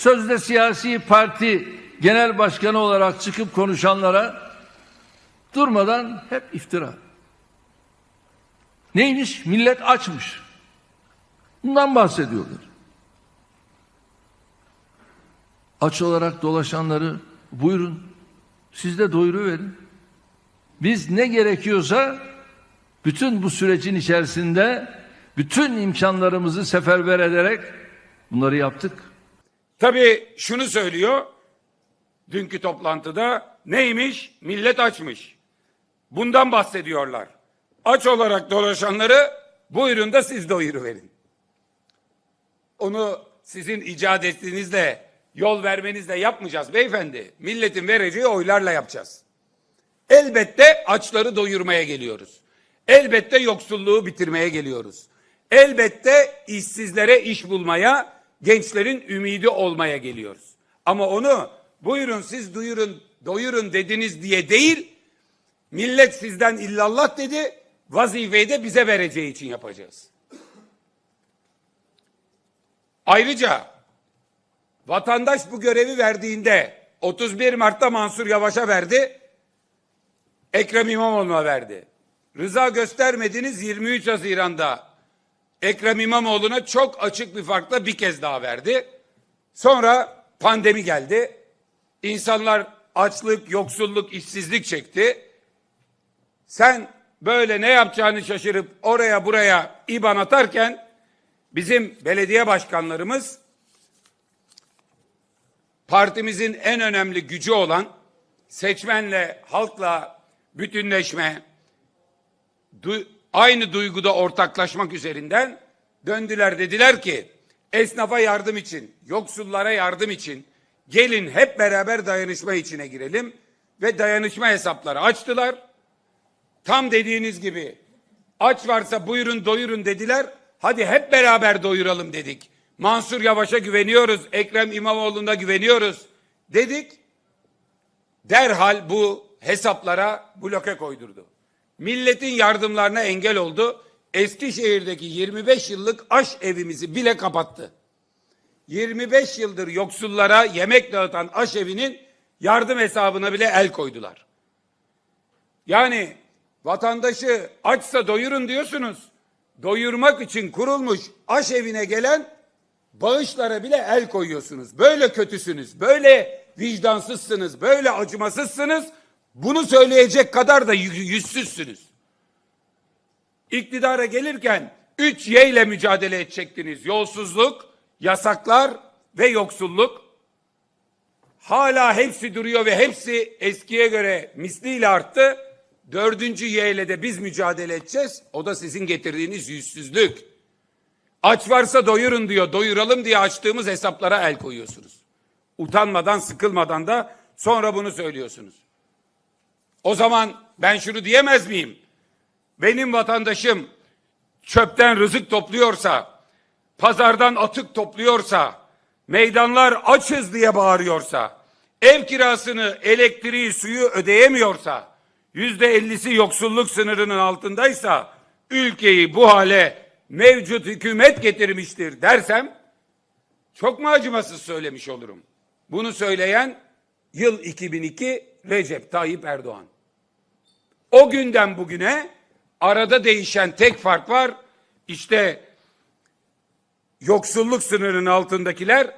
sözde siyasi parti genel başkanı olarak çıkıp konuşanlara durmadan hep iftira. Neymiş? Millet açmış. Bundan bahsediyorlar. Aç olarak dolaşanları buyurun siz de doyuru verin. Biz ne gerekiyorsa bütün bu sürecin içerisinde bütün imkanlarımızı seferber ederek bunları yaptık. Tabii şunu söylüyor. Dünkü toplantıda neymiş? Millet açmış. Bundan bahsediyorlar. Aç olarak dolaşanları buyurun da siz doyuru verin. Onu sizin icat ettiğinizle, yol vermenizle yapmayacağız beyefendi. Milletin vereceği oylarla yapacağız. Elbette açları doyurmaya geliyoruz. Elbette yoksulluğu bitirmeye geliyoruz. Elbette işsizlere iş bulmaya, gençlerin ümidi olmaya geliyoruz. Ama onu buyurun siz duyurun, doyurun dediniz diye değil, millet sizden illallah dedi, vazifeyi de bize vereceği için yapacağız. Ayrıca vatandaş bu görevi verdiğinde 31 Mart'ta Mansur Yavaş'a verdi, Ekrem İmamoğlu'na verdi. Rıza göstermediniz 23 Haziran'da Ekrem İmamoğlu'na çok açık bir farkla bir kez daha verdi. Sonra pandemi geldi. İnsanlar açlık, yoksulluk, işsizlik çekti. Sen böyle ne yapacağını şaşırıp oraya buraya IBAN atarken bizim belediye başkanlarımız partimizin en önemli gücü olan seçmenle, halkla bütünleşme, aynı duyguda ortaklaşmak üzerinden döndüler dediler ki esnafa yardım için, yoksullara yardım için gelin hep beraber dayanışma içine girelim ve dayanışma hesapları açtılar. Tam dediğiniz gibi aç varsa buyurun doyurun dediler. Hadi hep beraber doyuralım dedik. Mansur Yavaş'a güveniyoruz, Ekrem İmamoğlu'na güveniyoruz dedik. Derhal bu hesaplara bloke koydurdu. Milletin yardımlarına engel oldu. Eskişehir'deki 25 yıllık aş evimizi bile kapattı. 25 yıldır yoksullara yemek dağıtan aş evinin yardım hesabına bile el koydular. Yani vatandaşı açsa doyurun diyorsunuz. Doyurmak için kurulmuş aş evine gelen bağışlara bile el koyuyorsunuz. Böyle kötüsünüz, böyle vicdansızsınız, böyle acımasızsınız. Bunu söyleyecek kadar da yü- yüzsüzsünüz. İktidara gelirken 3 Y ile mücadele edecektiniz. Yolsuzluk, yasaklar ve yoksulluk. Hala hepsi duruyor ve hepsi eskiye göre misliyle arttı. Dördüncü Y ile de biz mücadele edeceğiz. O da sizin getirdiğiniz yüzsüzlük. Aç varsa doyurun diyor. Doyuralım diye açtığımız hesaplara el koyuyorsunuz. Utanmadan, sıkılmadan da sonra bunu söylüyorsunuz. O zaman ben şunu diyemez miyim? Benim vatandaşım çöpten rızık topluyorsa, pazardan atık topluyorsa, meydanlar açız diye bağırıyorsa, ev kirasını, elektriği, suyu ödeyemiyorsa, yüzde ellisi yoksulluk sınırının altındaysa, ülkeyi bu hale mevcut hükümet getirmiştir dersem, çok mu acımasız söylemiş olurum? Bunu söyleyen yıl 2002 Recep Tayyip Erdoğan. O günden bugüne arada değişen tek fark var. İşte yoksulluk sınırının altındakiler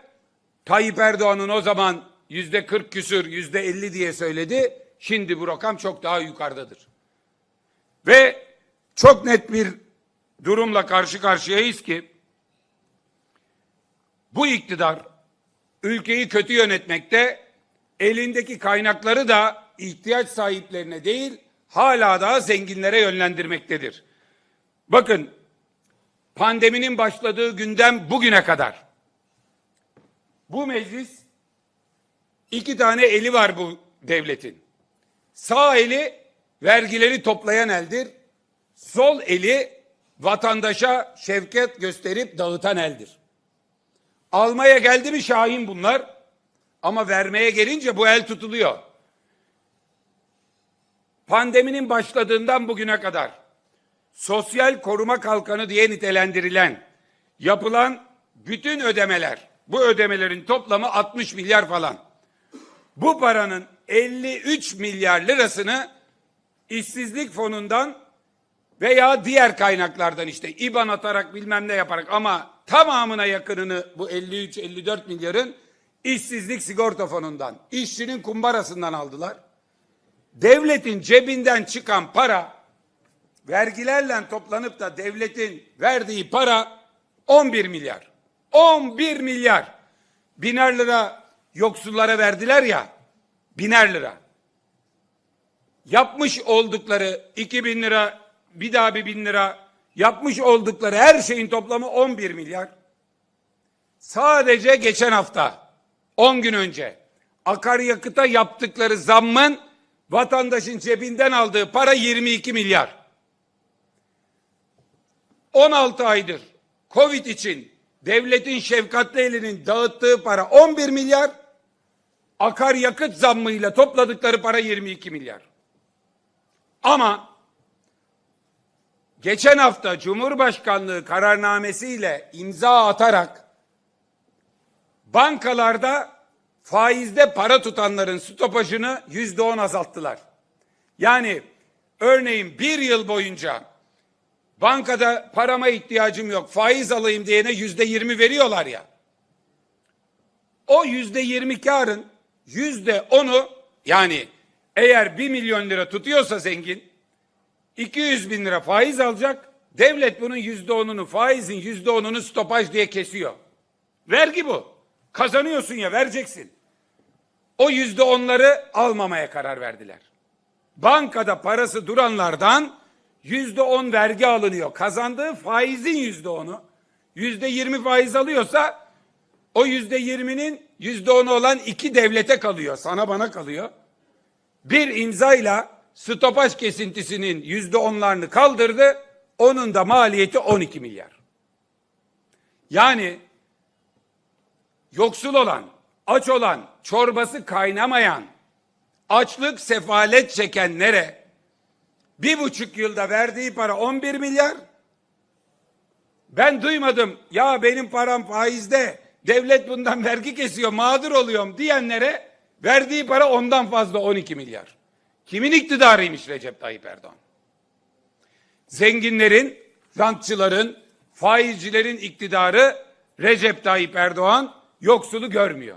Tayyip Erdoğan'ın o zaman yüzde 40 küsür, yüzde 50 diye söyledi. Şimdi bu rakam çok daha yukarıdadır. Ve çok net bir durumla karşı karşıyayız ki bu iktidar ülkeyi kötü yönetmekte, elindeki kaynakları da ihtiyaç sahiplerine değil, hala daha zenginlere yönlendirmektedir. Bakın, pandeminin başladığı günden bugüne kadar bu meclis iki tane eli var bu devletin. Sağ eli vergileri toplayan eldir. Sol eli vatandaşa şefkat gösterip dağıtan eldir. Almaya geldi mi Şahin bunlar. Ama vermeye gelince bu el tutuluyor. Pandeminin başladığından bugüne kadar sosyal koruma kalkanı diye nitelendirilen yapılan bütün ödemeler Bu ödemelerin toplamı 60 milyar falan. Bu paranın 53 milyar lirasını işsizlik fonundan veya diğer kaynaklardan işte IBAN atarak bilmem ne yaparak ama tamamına yakınını bu 53-54 milyarın işsizlik sigorta fonundan, işçinin kumbarasından aldılar. Devletin cebinden çıkan para vergilerle toplanıp da devletin verdiği para 11 milyar. 11 milyar. Biner lira yoksullara verdiler ya. Biner lira. Yapmış oldukları 2000 lira bir daha bir bin lira yapmış oldukları her şeyin toplamı 11 milyar. Sadece geçen hafta 10 gün önce akaryakıta yaptıkları zammın vatandaşın cebinden aldığı para 22 milyar. 16 aydır Covid için devletin şefkatli elinin dağıttığı para 11 milyar, akaryakıt zammıyla topladıkları para 22 milyar. Ama geçen hafta Cumhurbaşkanlığı kararnamesiyle imza atarak bankalarda faizde para tutanların stopajını yüzde on azalttılar. Yani örneğin bir yıl boyunca bankada parama ihtiyacım yok faiz alayım diyene yüzde yirmi veriyorlar ya. O yüzde yirmi karın yüzde onu yani eğer bir milyon lira tutuyorsa zengin 200 bin lira faiz alacak. Devlet bunun yüzde onunu faizin yüzde onunu stopaj diye kesiyor. Vergi bu. Kazanıyorsun ya vereceksin. O yüzde onları almamaya karar verdiler. Bankada parası duranlardan yüzde on vergi alınıyor. Kazandığı faizin yüzde onu. Yüzde yirmi faiz alıyorsa o yüzde yirminin yüzde onu olan iki devlete kalıyor. Sana bana kalıyor. Bir imzayla stopaj kesintisinin yüzde onlarını kaldırdı. Onun da maliyeti 12 milyar. Yani yoksul olan, aç olan, çorbası kaynamayan, açlık sefalet çekenlere bir buçuk yılda verdiği para 11 milyar. Ben duymadım ya benim param faizde devlet bundan vergi kesiyor mağdur oluyorum diyenlere verdiği para ondan fazla 12 milyar. Kimin iktidarıymış Recep Tayyip Erdoğan? Zenginlerin, rantçıların, faizcilerin iktidarı Recep Tayyip Erdoğan yoksulu görmüyor.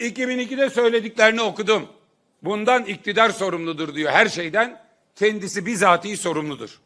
2002'de söylediklerini okudum. Bundan iktidar sorumludur diyor her şeyden. Kendisi bizatihi sorumludur.